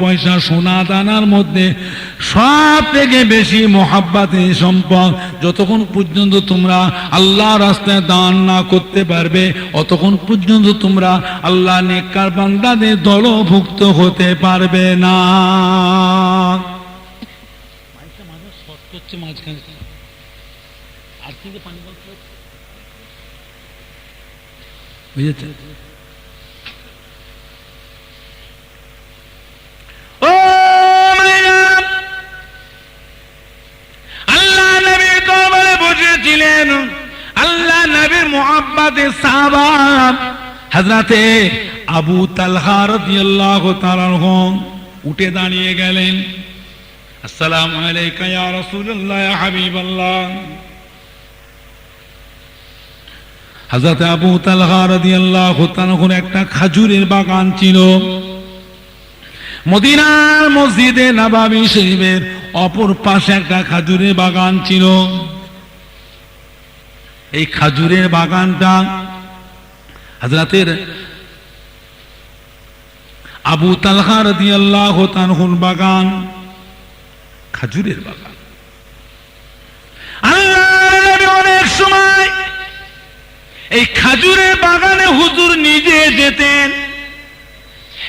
পয়সা, সোনা, দানার মধ্যে সব থেকে বেশি মহাব্বাতে সম্পদ। যতক্ষণ পর্যন্ত তোমরা আল্লাহ রাস্তায় দান না করতে পারবে, অতক্ষণ পর্যন্ত তোমরা আল্লাহ নেককার বান্দাদের দলভুক্ত হতে পারবে না ও মায়েরা, আল্লাহ নবীর দরবারে বসেছিলেন আল্লাহ নবীর মোহাম্মদে সাহাবা, হযরতে আবু তালহা রাদিয়াল্লাহু তাআলা উঠে দাঁড়িয়ে গেলেন। আসসালামু আলাইকা ইয়া রাসূলুল্লাহ, ইয়া হাবিবাল্লাহ। হযরত আবু তালহা রাদিয়াল্লাহু তাআলা আনহুর একটা খাজুরের বাগান ছিল। মদিনার মসজিদে নবাবী শরীফের অপর পাশে একটা খাজুরের বাগান ছিল। এই খাজুরের বাগানটা হাজরাতের আবু তালহা রদি আল্লাহ তানহুন বাগান, খাজুরের বাগান। অনেক সময় এই খাজুরের বাগানে হুজুর নিজে যেতেন।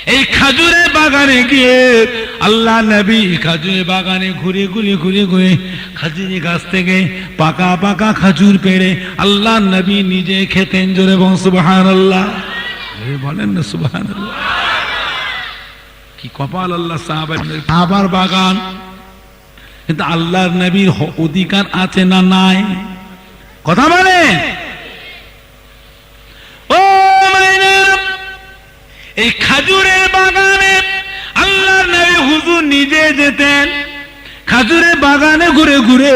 এই খাজুরের বাগানে গিয়ে আল্লাহ নবী খাজুরে বাগানে ঘুরে ঘুরে ঘুরে ঘুরে খাজুরি গাছ থেকে পাকা পাকা খাজুর পেড়ে আল্লাহ নবী নিজে খেতেন জোরে এবং সুবাহান আল্লাহ বলেন না সুবাহান কি কপাল আল্লাহ সাহাবার আবার বাগান। কিন্তু আল্লাহর নবীর অধিকার আছে না নাই? কথা বলে ও মাইনা এই খাজুরের বাগানে আল্লাহ নবী হুজুর নিজে যেতেন। খাজুরের বাগানে ঘুরে ঘুরে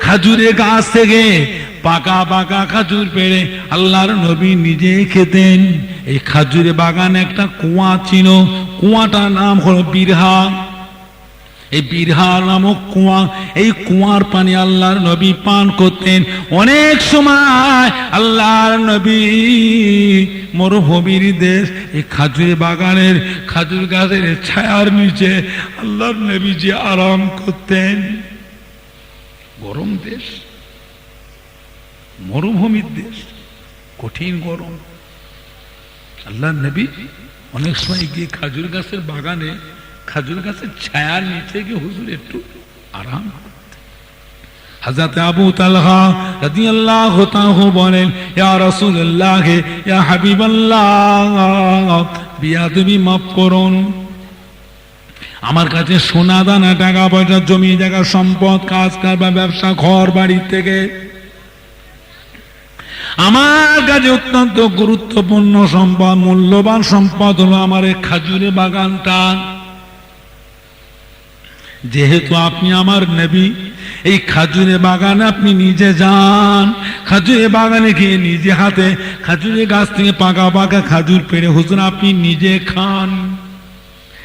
খাজুরের গাছ থেকে পাকা পাকা খাজুর পেড়ে আল্লাহর নবী নিজে খেতেন। এই খাজুরের বাগানে একটা কুয়া ছিল। কুয়াটার নাম হলো বিরহা। এই বিরহা নামক কুয়া, এই কুয়ার পানি আল্লাহর নবী পান করতেন। অনেক সময় আল্লাহর নবী মরুভূমির দেশ, এই খাজুর বাগানের, খাজুর গাছের ছায়ার নিচে আল্লাহর নবী যে আরাম করতেন গরম দেশ, মরুভূমির দেশ, কঠিন গরম আল্লাহ নবী অনেক সময় গিয়ে খাজুর গাছের বাগানে, খাজুর গাছের ছায়ার নিচে গিয়ে হুজুর একটু আরাম করতেন। আবু বলেন মাফ করুন। আমার কাছে সোনা দানা টাকা পয়সা, জমি জায়গা, সম্পদ কাজ কারবার ব্যবসা, ঘর, বাড়ি থেকে আমার কাছে অত্যন্ত গুরুত্বপূর্ণ সম্পদ, মূল্যবান সম্পদ হলো আমার এই খাজুরে বাগানটা। যেহেতু আপনি আমার নেবী এই খাজুরে বাগানে আপনি নিজে যান। খাজুরে বাগানে গিয়ে নিজে হাতে খাজুরে গাছ থেকে পাকা পাকা খাজুর পেড়ে হুজুর আপনি নিজে খান।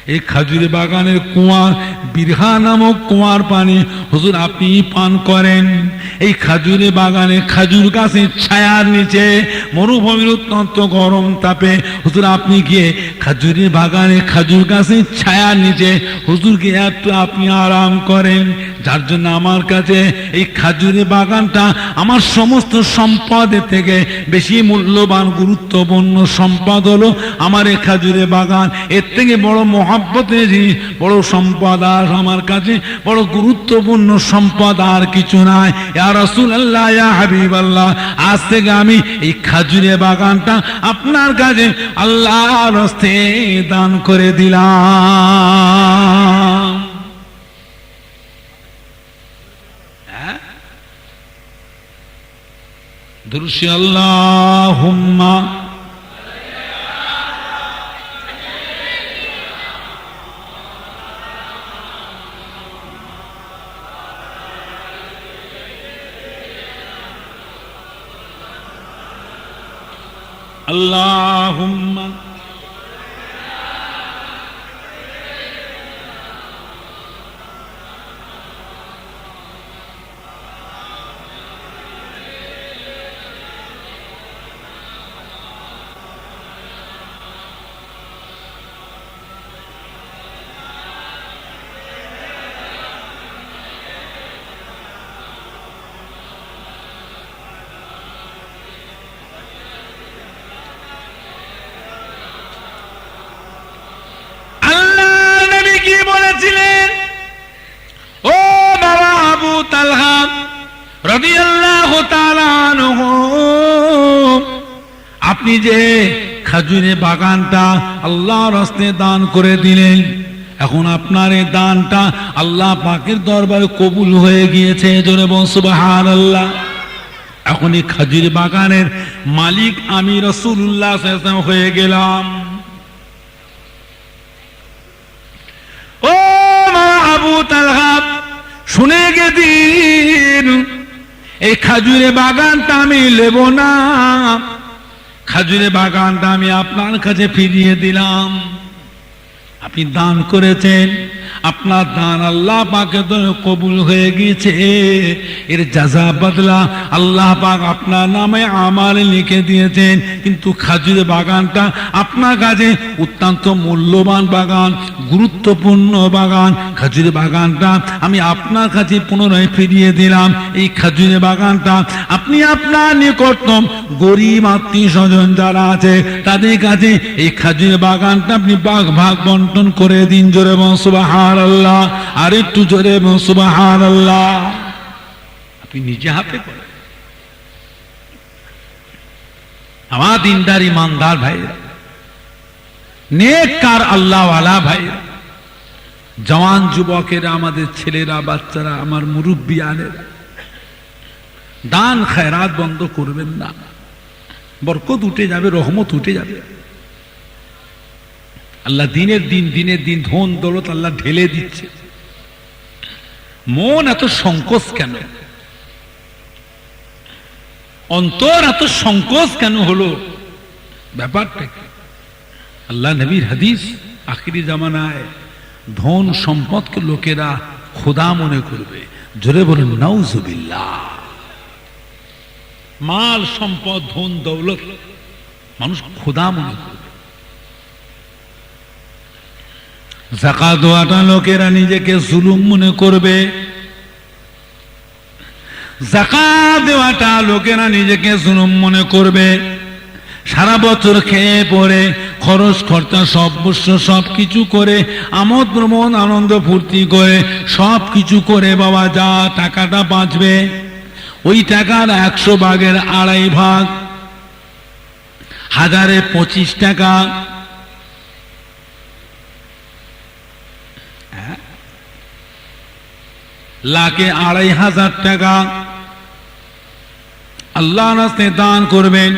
এই খাজুরে বাগানের কুয়া বিরহা নামক কুয়ার পানি হুজুর আপনি পান করেন। এই খাজুরে বাগানে খাজুর গাছের ছায়ার নিচে মরুভূমির অত্যন্ত গরম তাপে হুজুর আপনি গিয়ে খাজুরের বাগানে খাজুর গাছের ছায়ার নিচে হুজুর গিয়ে আপনি আরাম করেন। যার জন্য আমার কাছে এই খাজুরে বাগানটা আমার সমস্ত সম্পদের থেকে বেশি মূল্যবান, গুরুত্বপূর্ণ সম্পদ হলো আমার এই খাজুরে বাগান। এর থেকে বড় মহাব্বতের জিনিস, বড় সম্পদ আর আমার কাছে বড় গুরুত্বপূর্ণ সম্পদ আর কিছু নাই। ইয়া রাসূলুল্লাহ, ইয়া হাবিবাল্লাহ, আজ থেকে আমি এই খাজুরে বাগানটা আপনার কাছে আল্লাহর হস্তে দান করে দিলাম। আল্লাহুম্মা। আল্লাহুম্মা। রাদিয়াল্লাহু আপনি যে খাজুরে বাগানটা আল্লাহর হস্তে দান করে দিলেন, এখন আপনার এই দানটা আল্লাহ পাকের দরবারে কবুল হয়ে গিয়েছে, জোরে বল আল্লাহ এখন এই খাজুর বাগানের মালিক আমি রসুল্লাহ হয়ে গেলাম। ও মা আবু তালহাব শুনে গেদিন এই খাজুরে বাগানটা আমি নেব না। খাজুরে বাগানটা আমি আপনার কাছে ফিরিয়ে দিলাম। আপনি দান করেছেন আপনার দান আল্লাহ পাকে তো কবুল হয়ে গিয়েছে। এর যাজা বদলা আল্লাহ পাক আপনার নামে আমার লিখে দিয়েছেন। কিন্তু খাজুর বাগানটা আপনার কাছে অত্যন্ত মূল্যবান বাগান, গুরুত্বপূর্ণ বাগান। খাজুর বাগানটা আমি আপনার কাছে পুনরায় ফিরিয়ে দিলাম। এই খাজুরের বাগানটা আপনি আপনার নিকটতম গরিব আত্মীয় স্বজন যারা আছে, তাদের কাছে এই খাজুরের বাগানটা আপনি বাঘ ভাগ বন্টন করে দিন জোরে সুবাহার আল্লাহ আর একটু জোরে সুবাহার আল্লাহ আপনি নিজে হাতে করেন আমার দিনদার ইমানদার আল্লাহওয়ালা জওয়ান যুবকেরা, আমাদের ছেলেরা, বাচ্চারা, আমার মুরব্বী আনেরা দান খায়রাত বন্ধ করবেন না। বরকত উঠে যাবে, রহমত উঠে যাবে। আল্লাহ দিনের দিন দিনের দিন ধন, দৌলত আল্লাহ ঢেলে দিচ্ছে। মন এত সংকোচ কেন? অন্তর এত সংকোচ কেন হলো? ব্যাপারটা কি? আল্লাহ নবীর হাদিস আখিরি জামানায়, ধন সম্পদকে লোকেরা খোদা মনে করবে। জোরে বলেন, নাউজুবিল্লাহ। মাল, সম্পদ, ধন, দৌলত মানুষ খোদা মনে করবে। জাকা দোয়াটা লোকেরা নিজেকে জুলুম মনে করবে। জাকা দেওয়াটা লোকেরা নিজেকে জুলুম মনে করবে। সারা বছর খেয়ে পরে খরচ খরচা সব বস্য সব কিছু করে, আমোদ ভ্রমণ আনন্দ ফুর্তি করে, সব কিছু করে বাবা যা টাকাটা বাঁচবে, ওই টাকার একশো ভাগের আড়াই ভাগ, হাজারে পঁচিশ টাকা লাখে আড়াই হাজার টাকা। আল্লাহ রাস্তে দান করবেন।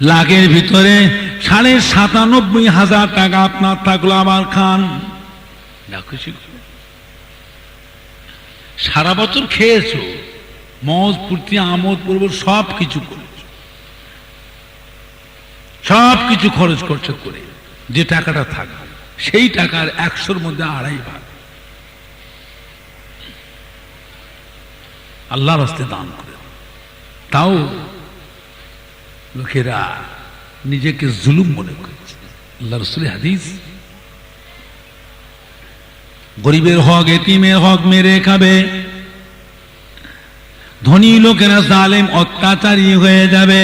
লাখের ভিতরে সাড়ে সাতানব্বই হাজার টাকা আপনার থাকল আবার খান। সারা বছর খেয়েছো, মজ, ফুর্তি, আমোদ পূর্ব সব কিছু করেছ। সব কিছু খরচ করছ করে, যে টাকাটা থাকবে সেই টাকার একশোর মধ্যে আড়াই ভাগ। আল্লাহর হস্তে দান করে তাও লোকেরা নিজেকে জুলুম মনে করছে। আল্লাহ রসুল হাদিস, গরিবের হক, এতিমের হক মেরে খাবে। ধনী লোকেরা জালেম, অত্যাচারী হয়ে যাবে।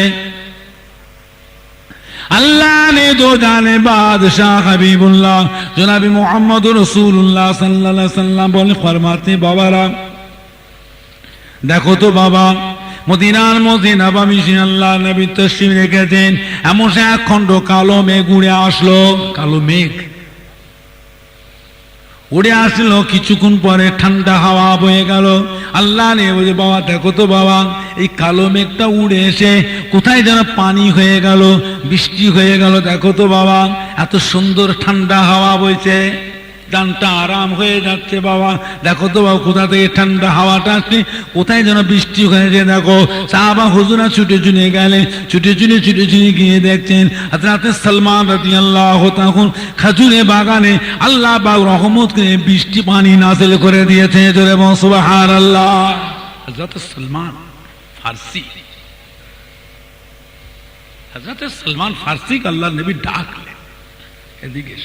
আল্লাহ নে দো জানে বাদশাহ হাবিবুল্লাহ, জনাবি মোহাম্মদ রসুল্লাহ সাল্লাহ সাল্লাম বলে ফরমাতে বাবারা দেখো তো বাবা, মদিনার মধ্যে নাবামিশি আল্লাহ নবী তসিম রেখেছেন। এমন সে এক খণ্ড কালো মেঘ উড়ে আসলো, কালো মেঘ। উড়ে আসলো, কিছুক্ষণ পরে ঠান্ডা হাওয়া বয়ে গেল। আল্লাহ নে বলছে, বাবা, দেখো তো বাবা, এই কালো মেঘটা উড়ে এসে কোথায় যেন পানি হয়ে গেল, বৃষ্টি হয়ে গেল। দেখো তো বাবা, এত সুন্দর ঠান্ডা হাওয়া বইছে। দানটা আরাম হয়ে যাচ্ছে বাবা। দেখো তো বাবা, কোথা থেকে ঠান্ডা হাওয়াটা আসছে? কোথায় যেন বৃষ্টি হয়েছে দেখো। সাহাবা হুজুরা ছুটে চুনে গেলে ছুটে চুনে ছুটে চুনে গিয়ে দেখছেন হাজরাতে সালমান রাজি আল্লাহ তখন খাজুরে বাগানে আল্লাহ বাগ রহমত করে বৃষ্টি পানি নাসেল করে দিয়েছে জোরে সুবাহার আল্লাহ হজরত সালমান ফার্সি। হজরত সালমান ফার্সি আল্লাহ নবী ডাকলেন। এদিকে